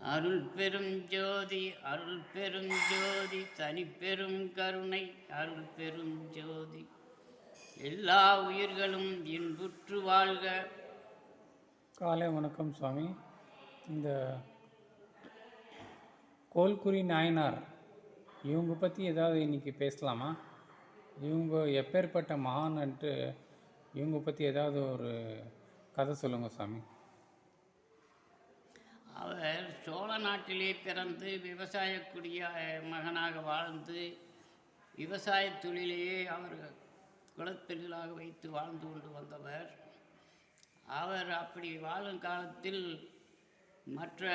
அருள் பெரும் ஜோதி அருள் பெரும் ஜோதி தனிப்பெரும் கருணை அருள் பெரும் ஜோதி. எல்லா உயிர்களும் இன்புற்று வாழ்க. காலை வணக்கம் சுவாமி. இந்த கோல்குரி நாயனார் இவங்க பற்றி ஏதாவது இன்றைக்கி பேசலாமா? இவங்க எப்பேற்பட்ட மகான்ட்டு இவங்க பற்றி ஏதாவது ஒரு கதை சொல்லுங்கள் சாமி அவர் சோழ நாட்டிலே பிறந்து விவசாய குடிய மகனாக வாழ்ந்து விவசாய தொழிலையே அவர் குலத்தொழிலாக வைத்து வாழ்ந்து கொண்டு வந்தவர். அவர் அப்படி வாழும் காலத்தில் மற்ற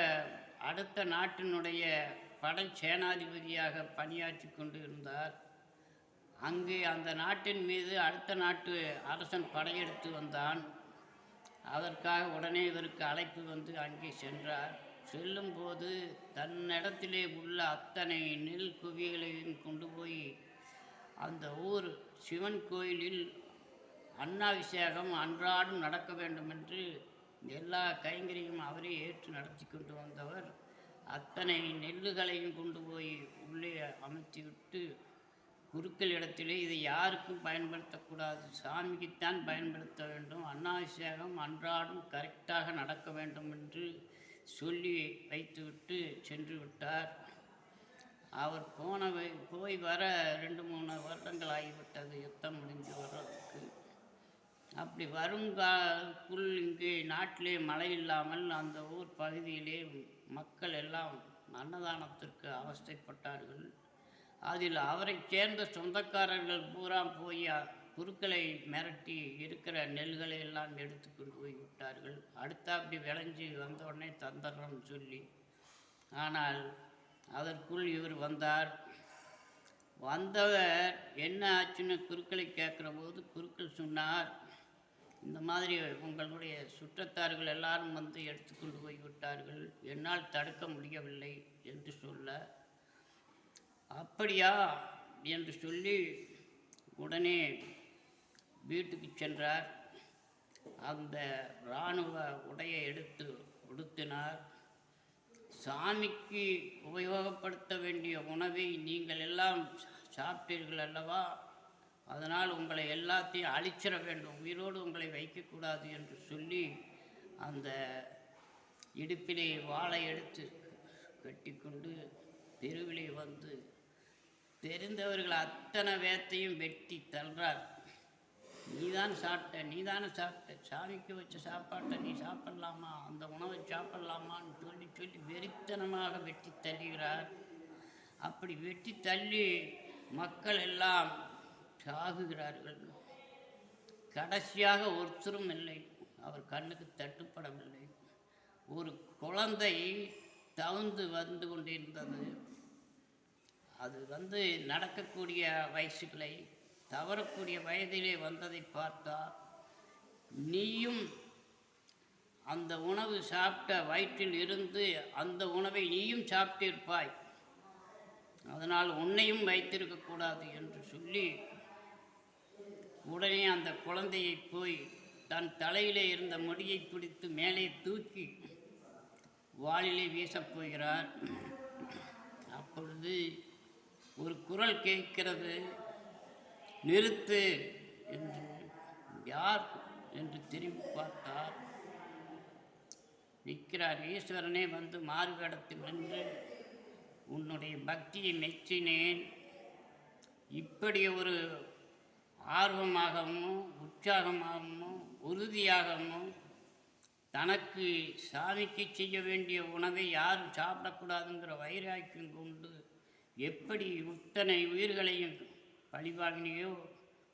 அடுத்த நாட்டினுடைய படை சேனாதிபதியாக பணியாற்றி கொண்டு இருந்தார் அங்கு அந்த நாட்டின் மீது அடுத்த நாட்டு அரசன் படையெடுத்து வந்தான். அதற்காக உடனே இவருக்கு அழைப்பு வந்து அங்கே சென்றார். செல்லும்போது தன்னிடத்திலே உள்ள அத்தனை நெல் குவிகளையும் கொண்டு போய் அந்த ஊர் சிவன் கோயிலில் அன்னாபிஷேகம் அன்றாடம் நடக்க வேண்டும் என்று எல்லா கைங்கரியும் அவரே ஏற்று நடத்தி கொண்டு வந்தவர். அத்தனை நெல்லுகளையும் கொண்டு போய் உள்ளே அமைத்து விட்டு குருக்கள் இடத்திலே இதை யாருக்கும் பயன்படுத்தக்கூடாது. சாமிக்குத்தான் பயன்படுத்த வேண்டும். அன்னாபிஷேகம் அன்றாடம் கரெக்டாக நடக்க வேண்டும் என்று சொல்லி வைத்துவிட்டு சென்று விட்டார். அவர் போன போய் வர ரெண்டு மூணு வருடங்கள் ஆகிவிட்டது. யுத்தம் முடிஞ்சு வர்றதுக்கு. அப்படி வருங்காக்குள் இங்கே நாட்டிலே மழை இல்லாமல் அந்த ஊர் பகுதியிலே மக்கள் எல்லாம் அன்னதானத்திற்கு அவஸ்தைப்பட்டார்கள். அதில் அவரை சேர்ந்த சொந்தக்காரர்கள் பூரா போய் குருக்களை மிரட்டி இருக்கிற நெல்களை எல்லாம் எடுத்து கொண்டு போய் விட்டார்கள். அடுத்த அப்படி விளைஞ்சி வந்த தந்துடுறோம்னு சொல்லி. ஆனால் அதற்குள் இவர் வந்தார். வந்தவர் என்ன ஆச்சுன்னு குருக்களை கேட்குற போது குருக்கள் சொன்னார் இந்த மாதிரி உங்களுடைய சுற்றத்தார்கள் எல்லாரும் வந்து எடுத்துக்கொண்டு போய் விட்டார்கள். என்னால் தடுக்க முடியவில்லை என்று சொல்ல அப்படியா? என்று சொல்லி உடனே வீட்டுக்கு சென்றார். அந்த இராணுவ உடையை எடுத்து உடுத்தினார். சாமிக்கு உபயோகப்படுத்த வேண்டிய உணவை நீங்கள் எல்லாம் சாப்பிட்டீர்கள் அல்லவா? அதனால் உங்களை எல்லாத்தையும் அழிச்சிட வேண்டும். உயிரோடு உங்களை வைக்கக்கூடாது என்று சொல்லி அந்த இடுப்பிலே வாளை எடுத்து கட்டிக்கொண்டு தெருவிலே வந்து தெரிந்தவர்கள் அத்தனை வேத்தையும் வெட்டி தள்ளுறார். நீதான் சாப்பிட்ட நீதானே சாப்பிட்ட. சாமிக்கு வச்ச சாப்பாட்டை நீ சாப்பிடலாமா? அந்த உணவை சாப்பிடலாமான்னு சொல்லி சொல்லி வெறித்தனமாக வெட்டி தள்ளுகிறார். அப்படி வெட்டி தள்ளி மக்கள் எல்லாம் சாகுகிறார்கள். கடைசியாக ஒருத்தரும் இல்லை. அவர் கண்ணுக்கு தட்டுப்படவில்லை. ஒரு குழந்தை தவுந்து வந்து கொண்டிருந்தது. அது வந்து நடக்கக்கூடிய வயசுகளை தவறக்கூடிய வயதிலே வந்ததை பார்த்தால் நீயும் அந்த உணவு சாப்பிட்ட வயிற்றில் இருந்து அந்த உணவை நீயும் சாப்பிட்டிருப்பாய். அதனால் உன்னையும் வைத்திருக்கக்கூடாது என்று சொல்லி உடனே அந்த குழந்தையை போய் தன் தலையிலே இருந்த முடியை பிடித்து மேலே தூக்கி வாளிலே வீசப்போகிறார் அப்பொழுது ஒரு குரல் கேட்கிறது நிறுத்து என்று யார் என்று திரும்பி பார்த்தார். நிற்கிறார் ஈஸ்வரனே வந்து மாறுகடத்தில் நின்று உன்னுடைய பக்தியை மெச்சினேன். இப்படி ஒரு ஆர்வமாகவும் உற்சாகமாகவும் உறுதியாகவும் தனக்கு சாமிக்கு செய்ய வேண்டிய உணவை யாரும் சாப்பிடக்கூடாதுங்கிற வைராக்கியம் கொண்டு எப்படி இத்தனை உயிர்களையும் பழிவாங்கினியோ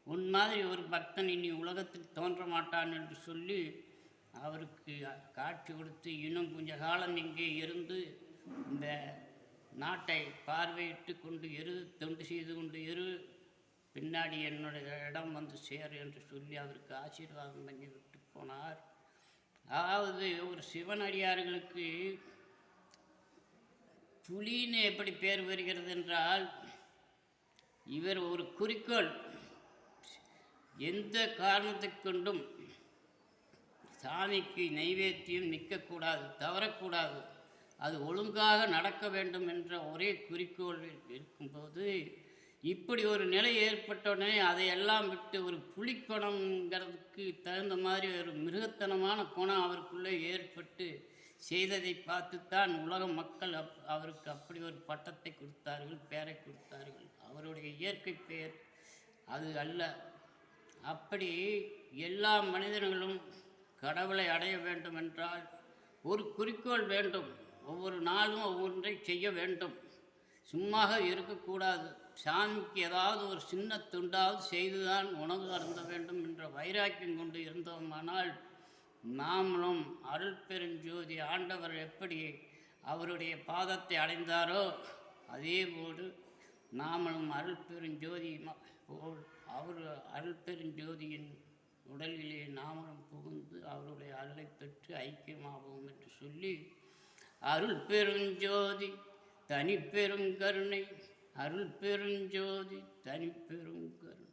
உன் மாதிரி ஒரு பக்தன் இனி உலகத்தில் தோன்ற மாட்டான் என்று சொல்லி அவருக்கு காட்சி கொடுத்து இன்னும் கொஞ்ச காலம் இங்கே இருந்து இந்த நாட்டை பார்வையிட்டு கொண்டு இரு தொண்டு செய்து கொண்டு இரு பின்னாடி என்னுடைய இடம் வந்து சேரு என்று சொல்லி அவருக்கு ஆசீர்வாதம் பண்ணி விட்டு போனார். அதாவது ஒரு சிவனடியார்களுக்கு புலின்னு எப்படி பேர் வருகிறது என்றால் இவர் ஒரு குறிக்கோள். எந்த காரணத்துக்கொண்டும் சாமிக்கு நைவேத்தியம் நிற்கக்கூடாது தவறக்கூடாது. அது ஒழுங்காக நடக்க வேண்டும் என்ற ஒரே குறிக்கோள் இருக்கும்போது இப்படி ஒரு நிலை ஏற்பட்டவுடனே அதையெல்லாம் விட்டு ஒரு புலிக்குணங்கிறதுக்கு தகுந்த மாதிரி ஒரு மிருகத்தனமான குணம் அவருக்குள்ளே ஏற்பட்டு செய்ததை பார்த்துத்தான் உலக மக்கள் அப் அவருக்கு அப்படி ஒரு பட்டத்தை கொடுத்தார்கள் பெயரை கொடுத்தார்கள். அவருடைய இயற்கை பெயர் அது அல்ல. அப்படி எல்லா மனிதர்களும் கடவுளை அடைய வேண்டும் என்றால் ஒரு குறிக்கோள் வேண்டும். ஒவ்வொரு நாளும் ஒவ்வொன்றை செய்ய வேண்டும். சும்மாக இருக்கக்கூடாது. சாமிக்கு ஏதாவது ஒரு சின்ன துண்டாவது செய்துதான் உணவு அருந்த வேண்டும் என்ற வைராக்கியம் கொண்டு இருந்தோமானால் நாமளும் அருள் பெருஞ்சோதி ஆண்டவர் எப்படி அவருடைய பாதத்தை அடைந்தாரோ அதேபோடு நாமளும் அருள் பெருஞ்சோதி ம- போல் அவர் அருள் பெருஞ்சோதியின் உடலிலே நாமளும் புகுந்து அவருடைய அருளை பெற்று ஐக்கியமாகும் என்று சொல்லி அருள் பெருஞ்சோதி தனிப்பெருங்கருணை அருள் பெருஞ்சோதி தனிப்பெருங்கருணை